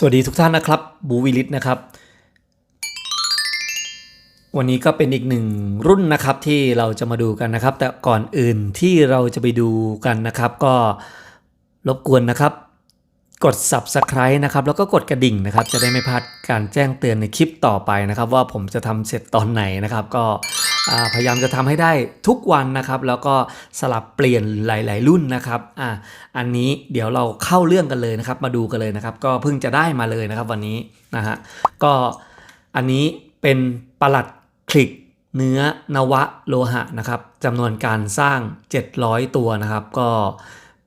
สวัสดีทุกท่านนะครับบูวิลิตนะครับ วันนี้ก็เป็นอีกหนึ่งรุ่นนะครับที่เราจะมาดูกันนะครับ แต่ก่อนอื่นที่เราจะไปดูกันนะครับ ก็รบกวนนะครับ กด subscribe นะครับ แล้วก็กดกระดิ่งนะครับ จะได้ไม่พลาดการแจ้งเตือนในคลิปต่อไปนะครับ ว่าผมจะทำเสร็จตอนไหนนะครับ ก็ พยายามจะทำให้ได้ทุกวันนะครับ แล้วก็สลับเปลี่ยนหลาย ๆ รุ่นนะครับอ่าอันนี้เดี๋ยวเราเข้าเรื่องกันเลยนะครับ มาดูกันเลยนะครับ ก็เพิ่งจะได้มาเลยนะครับวันนี้นะฮะก็อันนี้เป็นประหลัดคลิกเนื้อนวะโลหะนะครับจำนวนการสร้าง 700 ตัวนะครับ ก็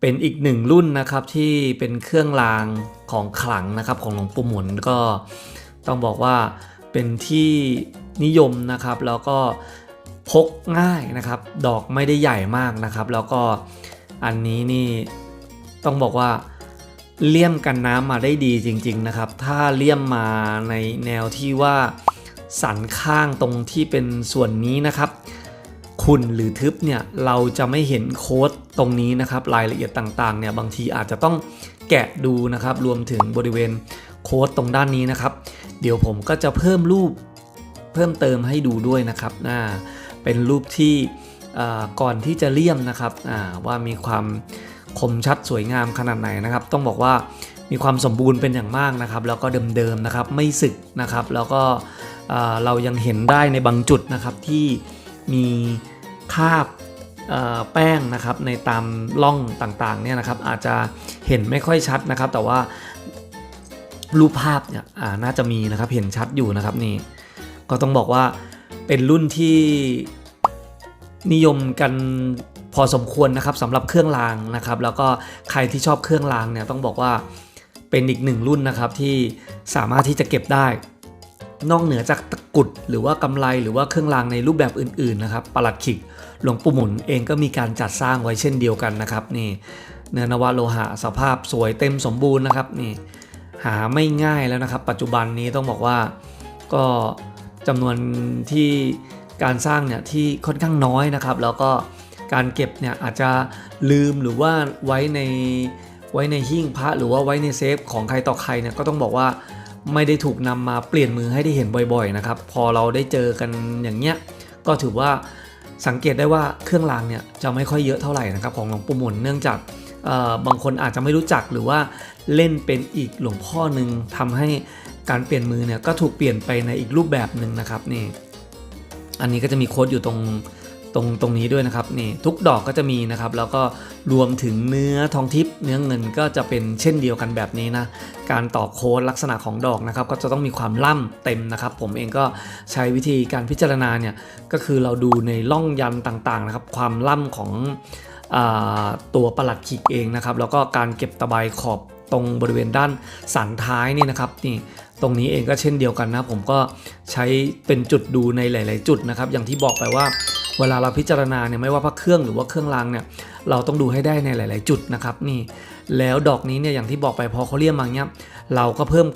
เป็นอีกหนึ่งรุ่นนะครับที่เป็นเครื่องรางของขลังนะครับของหลวงปู่หมุนก็ต้องบอกว่าเป็นที่นิยมนะครับ แล้วก็ พกง่ายนะครับ ดอกไม่ได้ใหญ่มากนะครับ แล้วก็อันนี้นี่ต้องบอกว่าเลี่ยมกันน้ำมาได้ดีจริง ๆนะครับ ถ้าเลี่ยมมาในแนวที่ว่าสันข้างตรงที่เป็นส่วนนี้นะครับขุ่นหรือทึบเนี่ยเราจะไม่เห็นโค้ดตรงนี้นะครับ รายละเอียดต่างๆเนี่ยบางทีอาจจะต้องแกะดูนะครับ รวมถึงบริเวณโค้ดตรงด้านนี้นะครับ เดี๋ยวผมก็จะเพิ่มรูปเพิ่มเติมให้ดูด้วยนะครับน่า เป็นรูปที่ก่อนที่จะเลี่ยมนะครับว่ามีความคมชัดสวยงามขนาดไหนนะครับ ต้องบอกว่ามีความสมบูรณ์เป็นอย่างมากนะครับ แล้วก็เดิมๆนะครับไม่สึกนะครับ แล้วก็เรายังเห็นได้ในบางจุดนะครับที่มีคาบแป้งนะครับในตามร่องต่างๆเนี่ยนะครับอาจจะเห็นไม่ค่อยชัดนะครับ แต่ว่ารูปภาพเนี่ยน่าจะมีนะครับเห็นชัดอยู่นะครับนี่ก็ต้องบอกว่า เป็นรุ่นที่นิยมกันพอสมควรนะครับสำหรับเครื่องรางนะครับ แล้วก็ใครที่ชอบเครื่องรางเนี่ยต้องบอกว่าเป็นอีกหนึ่งรุ่นนะครับที่สามารถที่จะเก็บได้ นอกเหนือจากตะกุดหรือว่ากำไรหรือว่าเครื่องรางในรูปแบบอื่นๆนะครับประหลัดขิกหลวงปู่หมุนเองก็มีการจัดสร้างไว้เช่นเดียวกันนะครับนี่เนื้อนวโลหะสภาพสวยเต็มสมบูรณ์นะครับนี่หาไม่ง่ายแล้วนะครับ ปัจจุบันนี้ต้องบอกว่าก็ จำนวนที่การสร้างเนี่ยที่ค่อนข้างน้อยนะครับ แล้วก็การเก็บเนี่ยอาจจะลืมหรือว่าไว้ในไว้ในหิ้งพระหรือว่าไว้ในเซฟของใครต่อใครเนี่ยก็ต้องบอกว่าไม่ได้ถูกนำมาเปลี่ยนมือให้ได้เห็นบ่อยๆนะครับ พอเราได้เจอกันอย่างเงี้ยก็ถือว่าสังเกตได้ว่าเครื่องรางเนี่ยจะไม่ค่อยเยอะเท่าไหร่นะครับของหลวงปู่หมุนเนื่องจากเอ่อบางคนอาจจะไม่รู้จักหรือว่าเล่นเป็นอีกหลวงพ่อหนึ่งทำให้ การเปลี่ยนมือเนี่ยก็ถูกเปลี่ยนไปในอีกรูปแบบหนึ่งนะครับนี่อันนี้ก็จะมีโค้ดอยู่ตรงตรงตรงนี้ด้วยนะครับนี่ทุกดอกก็จะมีนะครับแล้วก็รวมถึงเนื้อทองทิพย์เนื้อเงินก็จะเป็นเช่นเดียวกันแบบนี้นะการต่อโค้ดลักษณะของดอกนะครับก็จะต้องมีความล่ำเต็มนะครับ ผมเองก็ใช้วิธีการพิจารณาเนี่ยก็คือเราดูในล่องยันต่างๆนะครับความล่ำของอตัวประหลัดขีกเองนะครับแล้วก็การเก็บตะไบขอบ ตรงบริเวณด้านสันท้ายนี่นะครับนี่ตรงนี้เองก็เช่นเดียวกันนะผมก็ใช้เป็นจุดดูในหลาย ๆ จุดนะครับ อย่างที่บอกไปว่าเวลาเราพิจารณาเนี่ยไม่ว่าพระเครื่องหรือว่าเครื่องรางเนี่ยเราต้องดูให้ได้ในหลาย ๆ จุดนะครับนี่แล้วดอกนี้เนี่ยอย่างที่บอกไปพอเขาเรียกมาเนี้ยเราก็เพิ่ม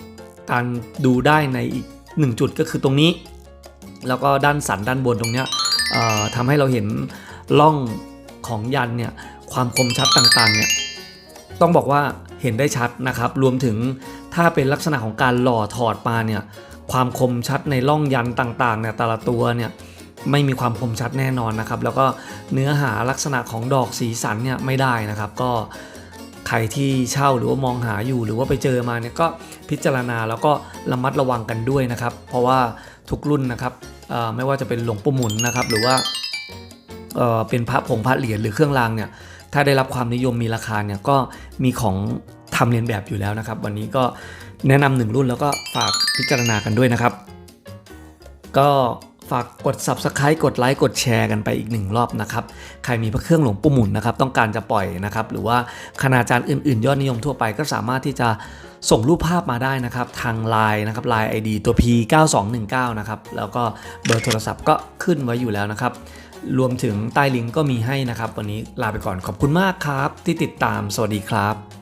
การดูได้ในอีกหนึ่งจุดก็คือตรงนี้ แล้วก็ด้านสันด้านบนตรงเนี้ยทำให้เราเห็นล่องของยันเนี่ยความคมชัดต่าง ๆ เนี่ยต้องบอกว่า เห็นได้ชัดนะครับ รวมถึงถ้าเป็นลักษณะของการหล่อถอดมาเนี่ยความคมชัดในร่องยันต่างๆเนี่ยแต่ละตัวเนี่ยไม่มีความคมชัดแน่นอนนะครับ แล้วก็เนื้อหาลักษณะของดอกสีสันเนี่ยไม่ได้นะครับ ก็ใครที่เช่าหรือว่ามองหาอยู่หรือว่าไปเจอมาเนี่ยก็พิจารณาแล้วก็ระมัดระวังกันด้วยนะครับ เพราะว่าทุกรุ่นนะครับไม่ว่าจะเป็นหลวงปู่หมุนนะครับ หรือว่าเเป็นพระผงพระเหรียญหรือเครื่องรางเนี่ยถ้าได้รับความนิยมมีราคาเนี่ยก็มีของ ทำเรียนแบบอยู่แล้วนะครับ วันนี้ก็แนะนำหนึ่งรุ่นแล้วก็ฝากพิจารณากันด้วยนะครับ ก็ฝากกด subscribe กดไลค์กดแชร์กันไปอีกหนึ่งรอบนะครับ ใครมีพระเครื่องหลวงปู่หมุนนะครับต้องการจะปล่อยนะครับ หรือว่าคณาจารย์อื่นๆ ยอดนิยมทั่วไปก็สามารถที่จะส่งรูปภาพมาได้นะครับ ทาง Line นะครับ Line ID ตัว P 9219นะครับแล้วก็เบอร์โทรศัพท์ก็ขึ้นไว้อยู่แล้วนะครับ รวมถึงใต้ลิงก์ก็มีให้นะครับ วันนี้ลาไปก่อนขอบคุณมากครับ ที่ติดตามสวัสดีครับ